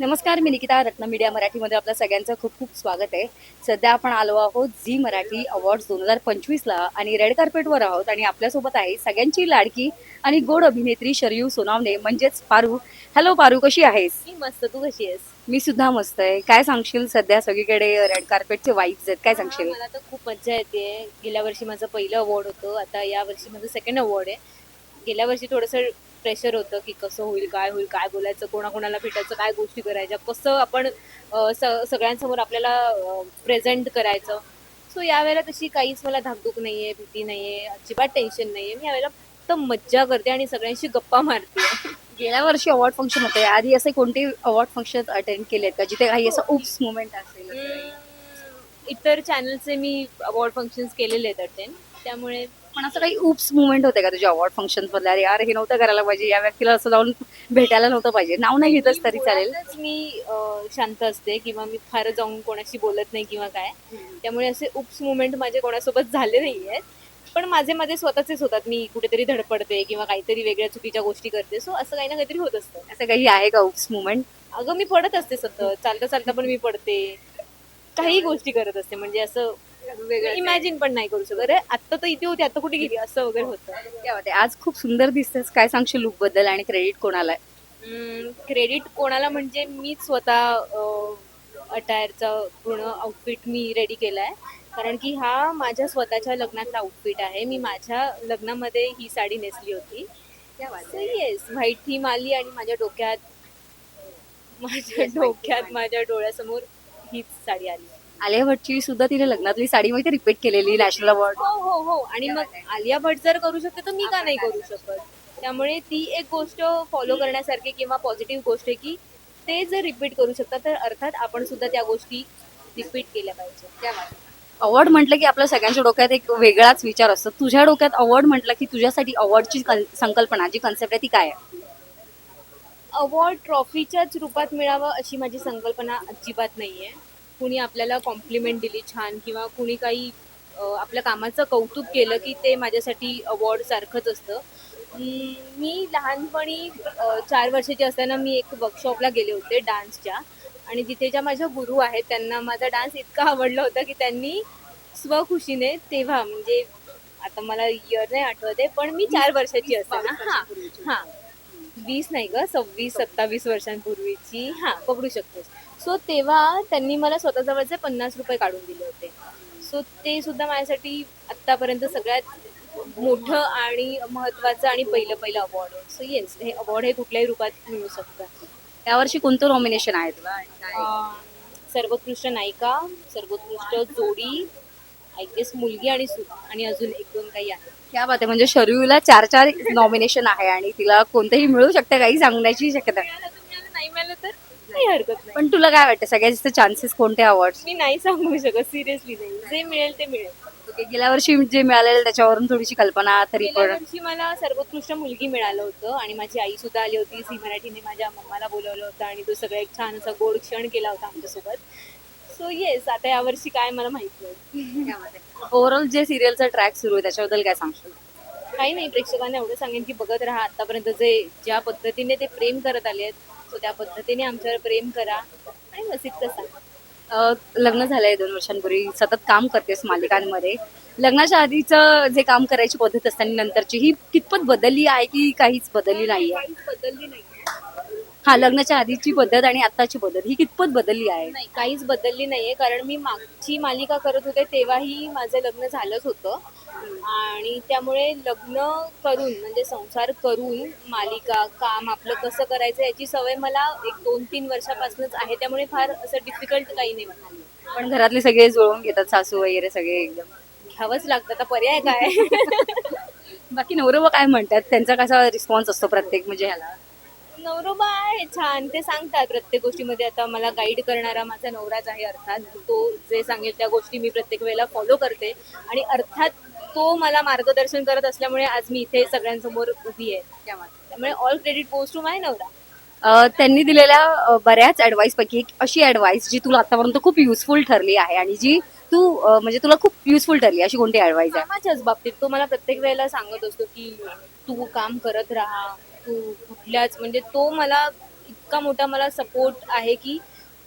नमस्कार मी निकिता रत्न मीडिया मराठीमध्ये आपल्या सगळ्यांचं खूप खूप स्वागत आहे. सध्या आपण आलो आहोत झी मराठी अवॉर्ड्स दोन हजार पंचवीसला आणि रेड कार्पेटवर आहोत आणि आपल्यासोबत आहे सगळ्यांची लाडकी आणि गोड अभिनेत्री शरयू सोनावणे म्हणजेच पारू हॅलो पारू कशी आहेस? मी मस्त तू कशी आहेस? मी सुद्धा मस्त आहे. काय सांगशील सध्या सगळीकडे रेड कार्पेटचे वाईब्स आहेत? काय सांगशील? मला तर खूप मजा येते. गेल्या वर्षी माझं पहिलं अवॉर्ड होतं. आता या वर्षी माझं सेकंड अवॉर्ड आहे. गेल्या वर्षी थोडंसं प्रेशर होतं की कसं होईल काय होईल काय बोलायचं कोणाकोणाला भेटायचं काय गोष्टी करायच्या कसं आपण स- सगळ्यांसमोर आपल्याला प्रेझेंट करायचं. सो यावेळेला तशी काहीच मला धाकधूक नाहीये भीती नाहीये अजिबात टेन्शन नाहीये. मी यावेळेला फक्त मज्जा करते आणि सगळ्यांशी गप्पा मारते. गेल्या वर्षी अवॉर्ड फंक्शन होते. आधी असे कोणते अवॉर्ड फंक्शन अटेंड केलेत का? जिथे काही असं उप्स मुवमेंट असेल. इतर चॅनलचे मी अवॉर्ड फंक्शन्स केलेले आहेत अटेंड त्यामुळे पण असं काही उप्स मुवमेंट होते का तुझ्या अवॉर्ड फंक्शन मधल्या अरे यार हे नव्हतं करायला पाहिजे. या व्यक्तीला असं जाऊन भेटायला नव्हतं पाहिजे. नाव नाही घेतलंच तरी चालेल. मी शांत असते किंवा मी फार जाऊन कोणाशी बोलत नाही किंवा काय. त्यामुळे असे उप्स मुवमेंट माझे कोणासोबत झाले नाही आहेत पण माझे माझे स्वतःचेच होतात. मी कुठेतरी धडपडते किंवा काहीतरी वेगळ्या चुकीच्या गोष्टी करते. सो असं काही ना काहीतरी होत असतं. असं काही आहे का उप्स मुवमेंट अगं मी पडत असते सतत. चालता चालता पण मी पडते. काही गोष्टी करत असते. म्हणजे असं इमॅजिन पण नाही करू शकत. अरे आत्ता तर इथे होती आता कुठे गेली? असं वगैरे होतं. आज खूप सुंदर दिसतेस काय सांगशील लुकबद्दल आणि क्रेडिट कोणाला? आहे? क्रेडिट कोणाला म्हणजे मी स्वतः अटायरचा पूर्ण आउटफिट मी रेडी केला आहे कारण की हा माझ्या स्वतःच्या लग्नातला आउटफिट आहे. मी माझ्या लग्नामध्ये ही साडी नेसली होती. येस व्हाईट थीम आली आणि माझ्या डोक्यात माझ्या डोक्यात माझ्या डोळ्यासमोर हीच साडी आली आलिया भट्टची सुद्धा तिने लग्नातली साडी माहिती रिपीट केलेली नॅशनल अवॉर्ड हो हो हो. आणि मग आलिया भट जर करू शकते तर मी का नाही करू शकत? त्यामुळे ती एक गोष्ट फॉलो करण्यासारखी किंवा पॉझिटिव्ह गोष्ट आहे की ते जर रिपीट करू शकतात तर अर्थात आपण सुद्धा त्या गोष्टी रिपीट केल्या पाहिजे. अवॉर्ड म्हटलं की आपल्या सगळ्यांच्या डोक्यात एक वेगळाच विचार असतो. तुझ्या डोक्यात अवॉर्ड म्हटलं की तुझ्यासाठी अवॉर्डची संकल्पना जी कन्सेप्ट आहे ती काय आहे? अवॉर्ड ट्रॉफीच्याच रूपात मिळावं अशी माझी संकल्पना अजिबात नाही आहे कुणी आपल्याला कॉम्प्लिमेंट दिली छान किंवा कुणी काही आपल्या कामाचं कौतुक केलं की ते माझ्यासाठी अवॉर्ड सारखंच असतं. मी लहानपणी चार वर्षाची असताना मी एक वर्कशॉपला गेले होते डान्सच्या आणि तिथे ज्या माझ्या गुरु आहेत त्यांना माझा डान्स इतका आवडला होता की त्यांनी स्वखुशीने तेव्हा म्हणजे आता मला इयर नाही आठवत आहे पण मी चार वर्षाची असताना हां हां. वीस नाही ग सव्वीस सत्तावीस वर्षांपूर्वीची. हा पकडू शकतोस. सो तेव्हा त्यांनी मला स्वतःजवळचे पन्नास रुपये काढून दिले होते. सो ते सुद्धा माझ्यासाठी आत्तापर्यंत सगळ्यात मोठं आणि महत्वाचं आणि पहिलं पहिलं अवॉर्ड आहे. सो येस हे अवॉर्ड हे कुठल्याही रूपात मिळू शकतं. त्यावर्षी कोणतं नॉमिनेशन आहे तुला? सर्वोत्कृष्ट नायिका सर्वोत्कृष्ट जोडी आय गेस मुलगी आणि सून आणि अजून एक दोन काही आहे. क्या बात आहे म्हणजे शर्यूला चार चार नॉमिनेशन आहे आणि तिला कोणतेही मिळू शकते काही सांगण्याची शक्यता. आहे. नाही मिळालं तर काही हरकत नाही. पण तुला काय वाटतं सगळ्यात जास्त चान्सेस कोणते अवॉर्ड मी नाही सांगू शकत सिरियसली नाही. जे मिळेल ते मिळेल. गेल्या वर्षी जे मिळालेलं त्याच्यावरून थोडीशी कल्पना तरी गेल्या पण. वर्षी मला सर्वोत्कृष्ट मुलगी मिळालं होतं आणि माझी आई सुद्धा आली होती. सी मराठीने माझ्या मम्माला बोलवलं होतं आणि तो सगळा एक छान असा गोड क्षण केला होता आमच्यासोबत. सो येस आता यावर्षी काय मला माहीत नाही ओव्हरऑल जे सिरियलचा ट्रॅक सुरू आहे त्याच्याबद्दल काय सांगशील? काही नाही प्रेक्षकांना एवढं सांगेन की बघत राहा. आतापर्यंत जे ज्या पद्धतीने ते प्रेम करत आले आहेत सो त्या पद्धतीने आमच्यावर प्रेम करा. आणि सांग अ, लग्न झालंय दोन वर्षांपूर्वी. सतत काम करतेस मालिकांमध्ये. लग्नाच्या आधीचं जे काम करायची पद्धत असते आणि नंतरची ही कितपत बदलली आहे की काहीच बदलली नाहीये? काहीच बदलली नाही हा लग्नाच्या आधीची पद्धत आणि आताची पद्धत ही कितपत बदलली आहे? नाही काहीच बदलली नाहीये. कारण मी मागची मालिका करत होते तेव्हाही माझं लग्न झालंच होतं. आणि त्यामुळे लग्न करून म्हणजे संसार करून मालिका काम आपलं कसं करायचं याची सवय मला एक दोन तीन वर्षापासूनच आहे. त्यामुळे फार असं डिफिकल्ट काही नाही म्हणाली. पण घरातले सगळे जुळवून घेतात सासू वगैरे सगळे एकदम. घ्यावंच लागतं. आता पर्याय काय? बाकी नवरोबा काय म्हणतात? त्यांचा कसा रिस्पॉन्स असतो प्रत्येक म्हणजे ह्याला? नवरोबा आहे छान. ते सांगतात प्रत्येक गोष्टीमध्ये. आता मला गाईड करणारा माझा नवराच आहे अर्थात. तो जे सांगेल त्या गोष्टी मी प्रत्येक वेळेला फॉलो करते. आणि अर्थात तो मला मार्गदर्शन करत असल्यामुळे आज मी इथे सगळ्यांसमोर उभी आहे. त्यामुळे all credit goes to my नवरा. त्यांनी दिलेल्या बऱ्याच ऍडवाईस पैकी एक अशी ऍडवाईस जी तुला आतापर्यंत खूप युजफुल ठरली आहे आणि जी तू म्हणजे तुला खूप युजफुल ठरली अशी कोणती ऍडवाईस आहे? कामाच्याच बाबतीत. तो मला प्रत्येक वेळेला सांगत असतो की तू काम करत राहा. तू कुठल्याच म्हणजे तो मला इतका मोठा मला सपोर्ट आहे की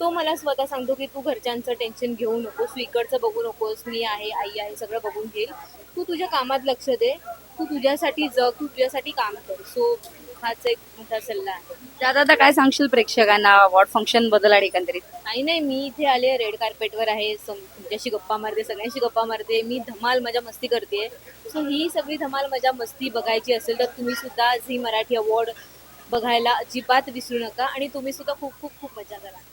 तो मला स्वतः सांगतो की तू घरच्यांचं टेन्शन घेऊ नकोस तू इकडचं बघू नकोस मी आहे आई आहे सगळं बघून घेईल. तू तुझ्या कामात लक्ष दे तू तुझ्यासाठी जग तू तुझ्यासाठी काम कर. सो हाच एक मोठा सल्ला आहे. त्यात आता काय सांगशील प्रेक्षकांना अवॉर्ड फंक्शनबद्दल आणि एकंदरीत? नाही नाही मी इथे आले रेड कार्पेटवर आहे सम- तुमच्याशी गप्पा मारते सगळ्यांशी गप्पा मारते मी धमाल मजा मस्ती करते. सो ही सगळी धमाल मजा मस्ती बघायची असेल तर तुम्ही सुद्धा झी मराठी अवॉर्ड बघायला अजिबात विसरू नका आणि तुम्ही सुद्धा खूप खूप खूप मजा करा.